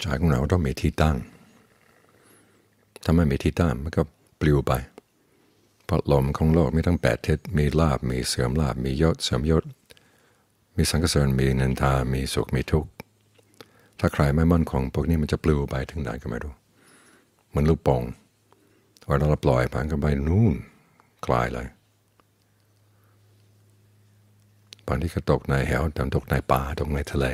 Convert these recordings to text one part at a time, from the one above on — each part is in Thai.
ใจของเราต้องมีที่ตั้ง ถ้าไม่มีที่ตั้งมันก็ปลิวไปเพราะลมของโลกมีทั้งแปดทิศมีลาบมีเสื่อมลาบมียศเสื่อมยศ มีสังกเสริญมีนินทา มีสุขมีทุกข์ ถ้าใครไม่มั่นคงพวกนี้มันจะปลิวไปถึงไหนก็ไม่รู้เหมือนลูกโป่งเวลาเราปล่อยผ่านกันไปนู่นกลายเลยบางที่ก็ตกในแหวแต่ตกในป่าตกในทะเล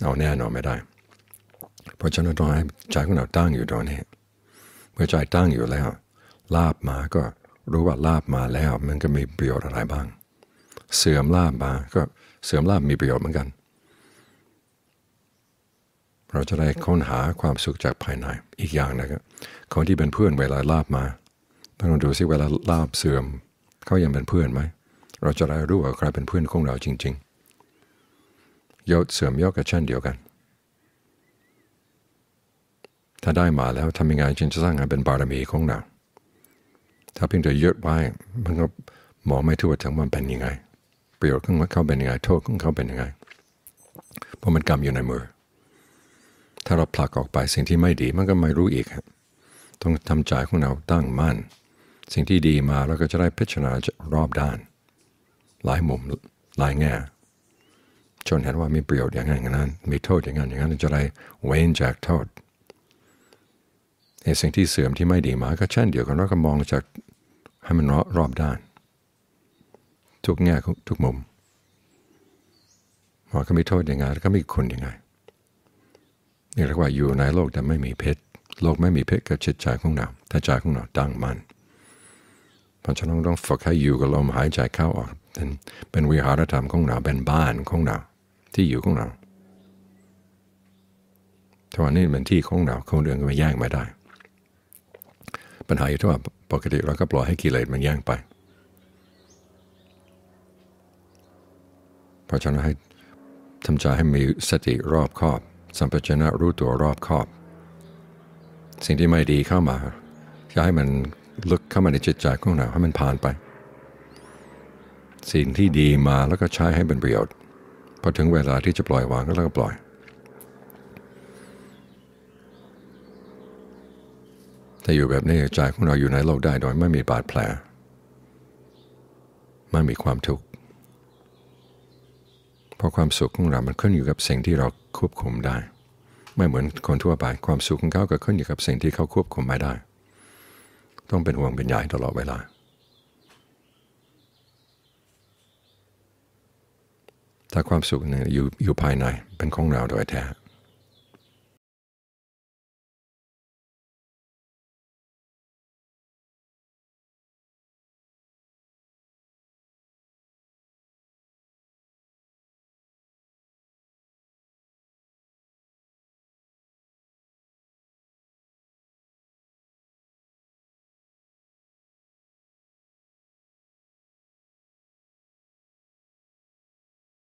เอาแน่นอนไม่ได้ เพราะฉะนั้นต้องให้ใจของเราตั้งอยู่ตรงนี้เมื่อใจตั้งอยู่แล้ว ลาบมาก็รู้ว่าลาบมาแล้ว มันก็มีประโยชน์อะไรบ้าง เสื่อมลาบมาก็เสื่อมลาบมีประโยชน์เหมือนกัน เราจะได้ค้นหาความสุขจากภายในอีกอย่างนะครับคนที่เป็นเพื่อนเวลาลาบมาต้องดูซิเวลาลาบเสื่อมเขายังเป็นเพื่อนไหมเราจะได้รู้ว่าใครเป็นเพื่อนของเราจริงๆ ยศเสื่อมยศก็เช่นเดียวกัน ถ้าได้มาแล้วทำยังไงจึงจะสร้างให้เป็นบารมีของเราถ้าเพียงแต่ยศไว้มันก็มองไม่ทั่วถึงมันเป็นยังไง ประโยชน์ของเขาเป็นยังไงโทษของเขาเป็นยังไงเพราะมันกรรมอยู่ในมือ ถ้าเราผลักออกไปสิ่งที่ไม่ดีมันก็ไม่รู้อีกครับต้องทำใจของเราตั้งมั่น สิ่งที่ดีมาเราก็จะได้พิจารณารอบด้าน หลายมุมหลายแง่ จนเห็นว่ามีประโยชน์อย่างนั้นอย่างนั้น มีโทษอย่างนั้นอย่างนั้นจะได้เว้นจากโทษในสิ่งที่เสื่อมที่ไม่ดีมาก็เช่นเดียวกันเราก็มองจากให้มันรอบด้าน ทุกแง่ทุกมุมว่าก็มีโทษยังไงก็มีคุณยังไงนี่เรียกว่าอยู่ในโลกแต่ไม่มีเพชรโลกไม่มีเพชรกับจิตใจของเราถ้าใจของเราตั้งมันเพราะฉะนั้นต้องฝึกให้อยู่กับลมหายใจเข้าออกเป็นเป็นวิหารธรรมของเราเป็นบ้านของเรา ที่อยู่ของเราถ้าวันนี้เป็นที่ของเราคนเดินก็ไม่แย่งไม่ได้ ปัญหาอยู่ที่ว่าปกติเราก็ปล่อยให้กิเลสมันแย่งไป เพราะฉะนั้นให้ทำใจให้มีสติรอบคอบ สัมปชัญญะรู้ตัวรอบคอบ สิ่งที่ไม่ดีเข้ามาจะให้มันลึกเข้ามาในจิตใจของเราให้มันผ่านไป สิ่งที่ดีมาแล้วก็ใช้ให้เป็นประโยชน์ พอถึงเวลาที่จะปล่อยวางก็แล้วก็ปล่อยถ้าอยู่แบบนี้ใจของเราอยู่ในโลกได้โดยไม่มีบาดแผล ไม่มีความทุกข์เพราะความสุขของเรา มันขึ้นอยู่กับสิ่งที่เราควบคุมได้ ไม่เหมือนคนทั่วไป ความสุขของเขาก็ขึ้นอยู่กับสิ่งที่เขาควบคุมไม่ได้ ต้องเป็นห่วงเป็นใยตลอดเวลา ถ้าความสุขเนี่ยอยู่อยู่ภายในเป็นของเราโดยแท้